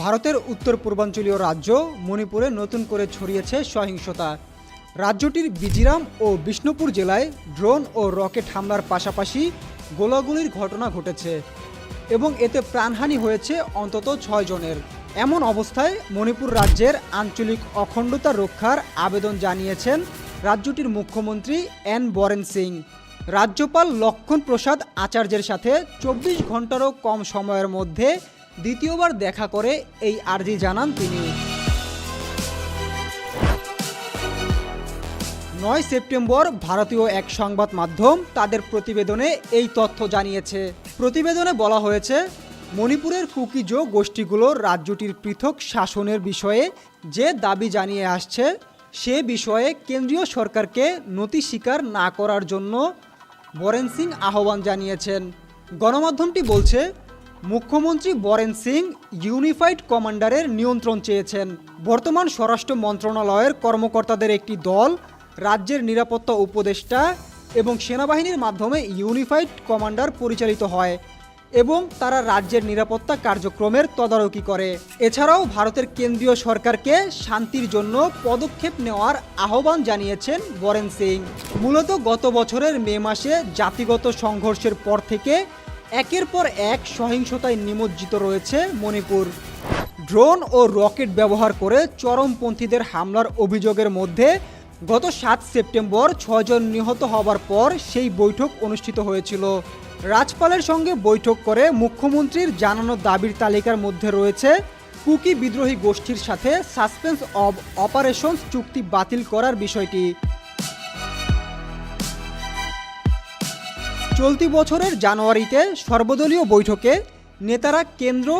ভারতের উত্তর পূর্বাঞ্চলীয় রাজ্য মণিপুরে নতুন করে ছড়িয়েছে সহিংসতা। রাজ্যটির বিজিরাম ও বিষ্ণুপুর জেলায় ড্রোন ও রকেট হামলার পাশাপাশি গোলাগুলির ঘটনা ঘটেছে এবং এতে প্রাণহানি হয়েছে অন্তত ছয় জনের। এমন অবস্থায় মণিপুর রাজ্যের আঞ্চলিক অখণ্ডতা রক্ষার আবেদন জানিয়েছেন রাজ্যটির মুখ্যমন্ত্রী এন বরেন সিং। রাজ্যপাল লক্ষণ প্রসাদ আচার্যের সাথে চব্বিশ ঘন্টারও কম সময়ের মধ্যে দ্বিতীয়বার দেখা করে এই আর্জি জানান তিনি। নয় সেপ্টেম্বর ভারতীয় এক সংবাদ মাধ্যম তাদের প্রতিবেদনে এই তথ্য জানিয়েছে। প্রতিবেদনে বলা হয়েছে, মণিপুরের কুকিজো গোষ্ঠীগুলোর রাজ্যটির পৃথক শাসনের বিষয়ে যে দাবি জানিয়ে আসছে, সে বিষয়ে কেন্দ্রীয় সরকারকে নথি স্বীকার না করার জন্য বরেন সিং আহ্বান জানিয়েছেন। গণমাধ্যমটি বলছে মুখ্যমন্ত্রী বরেন সিং ইউনিফাইড কমান্ডারের নিয়ন্ত্রণ চেয়েছেন। বর্তমান স্বরাষ্ট্র মন্ত্রণালয়ের কর্মকর্তাদের একটি দল, রাজ্যের নিরাপত্তা উপদেষ্টা এবং সেনাবাহিনীর মাধ্যমে ইউনিফাইড কমান্ডার পরিচালিত হয় এবং তারা রাজ্যের নিরাপত্তা কার্যক্রমের তদারকি করে। এছাড়াও ভারতের কেন্দ্রীয় সরকারকে শান্তির জন্য পদক্ষেপ নেওয়ার আহ্বান জানিয়েছেন বরেন সিং। মূলত গত বছরের মে মাসে জাতিগত সংঘর্ষের পর থেকে একের পর এক সহিংসতায় নিমজ্জিত রয়েছে মণিপুর। ড্রোন ও রকেট ব্যবহার করে চরমপন্থীদের হামলার অভিযোগের মধ্যে গত সাত সেপ্টেম্বর ছজন নিহত হবার পর সেই বৈঠক অনুষ্ঠিত হয়েছিল। রাজপালের সঙ্গে বৈঠক করে মুখ্যমন্ত্রীর জানানো দাবির তালিকার মধ্যে রয়েছে, কুকি বিদ্রোহী গোষ্ঠীর সাথে সাসপেন্স অব অপারেশনস চুক্তি বাতিল করার বিষয়টি। চলতি বছরের জানুয়ারিতে সর্বদলীয় বৈঠকে নেতারা কেন্দ্র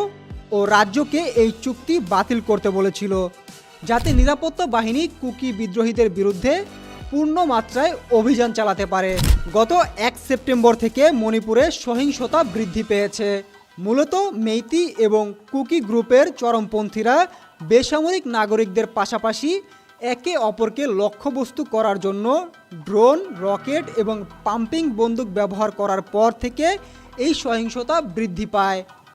ও রাজ্যকে এই চুক্তি বাতিল করতে বলেছিল, যাতে নিরাপত্তা বাহিনী কুকি বিদ্রোহীদের বিরুদ্ধে পূর্ণ মাত্রায় অভিযান চালাতে পারে। গত এক সেপ্টেম্বর থেকে মণিপুরে সহিংসতা বৃদ্ধি পেয়েছে। মূলত মেইতি এবং কুকি গ্রুপের চরমপন্থীরা বেসামরিক নাগরিকদের পাশাপাশি একে অপরকে লক্ষ্যবস্তু করার জন্য ড্রোন, রকেট এবং পাম্পিং বন্দুক ব্যবহার করার পর থেকে এই সহিংসতা বৃদ্ধি পায়।